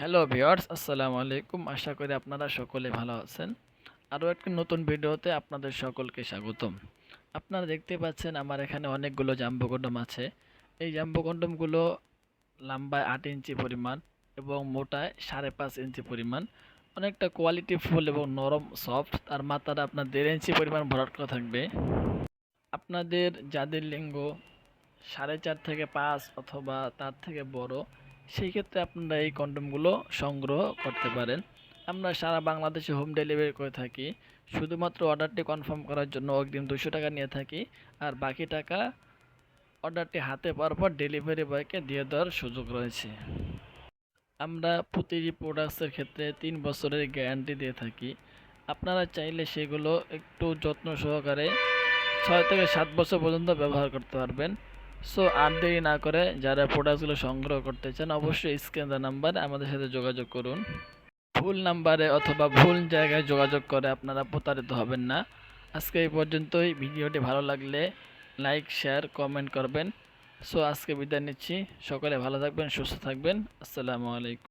Hello viewers আসসালামু আলাইকুম আশা করি আপনারা সকলে ভালো আছেন। আরও একটি নতুন ভিডিওতে আপনাদের সকলকে স্বাগতম। আপনারা দেখতে পাচ্ছেন আমার এখানে অনেকগুলো জাম্বো কন্ডম আছে। এই জাম্বো কন্ডমগুলো লম্বায় আট ইঞ্চি পরিমাণ এবং মোটায় সাড়ে পাঁচ ইঞ্চি পরিমাণ। অনেকটা কোয়ালিটি ফুল এবং নরম সফট আর মাথাটা আপনার দেড় ইঞ্চি পরিমাণ ভরাট থাকবে। আপনাদের যাদের লিঙ্গ সাড়ে চার থেকে পাঁচ অথবা তার থেকে বড় সেই ক্ষেত্রে আপনারা এই কন্ডমগুলো সংগ্রহ করতে পারেন। আমরা সারা বাংলাদেশে হোম ডেলিভারি করে থাকি। শুধুমাত্র অর্ডারটি কনফার্ম করার জন্য অগ্রিম দুশো টাকা নিয়ে থাকি। আর বাকি টাকা অর্ডারটি হাতে পাওয়ার পর ডেলিভারি বয়কে দিয়ে দেওয়ার সুযোগ রয়েছে। আমরা প্রতিটি প্রোডাক্টসের ক্ষেত্রে তিন বছরের গ্যারান্টি দিয়ে থাকি। আপনারা চাইলে সেগুলো একটু যত্ন সহকারে ছয় থেকে সাত বছর পর্যন্ত ব্যবহার করতে পারবেন। সো আর দেরি না করে যারা প্রোডাক্টগুলো সংগ্রহ করতে চান, অবশ্যই স্ক্রিন নাম্বার আমাদের সাথে যোগাযোগ করুন। ভুল নাম্বারে অথবা ভুল জায়গায় যোগাযোগ করে আপনারা প্রতারিত হবেন না। আজকে এই পর্যন্তই। ভিডিওটি ভালো লাগলে লাইক শেয়ার কমেন্ট করবেন। সো আজকে বিদায় নিচ্ছি। সকলে ভালো থাকবেন, সুস্থ থাকবেন। আসসালামু আলাইকুম।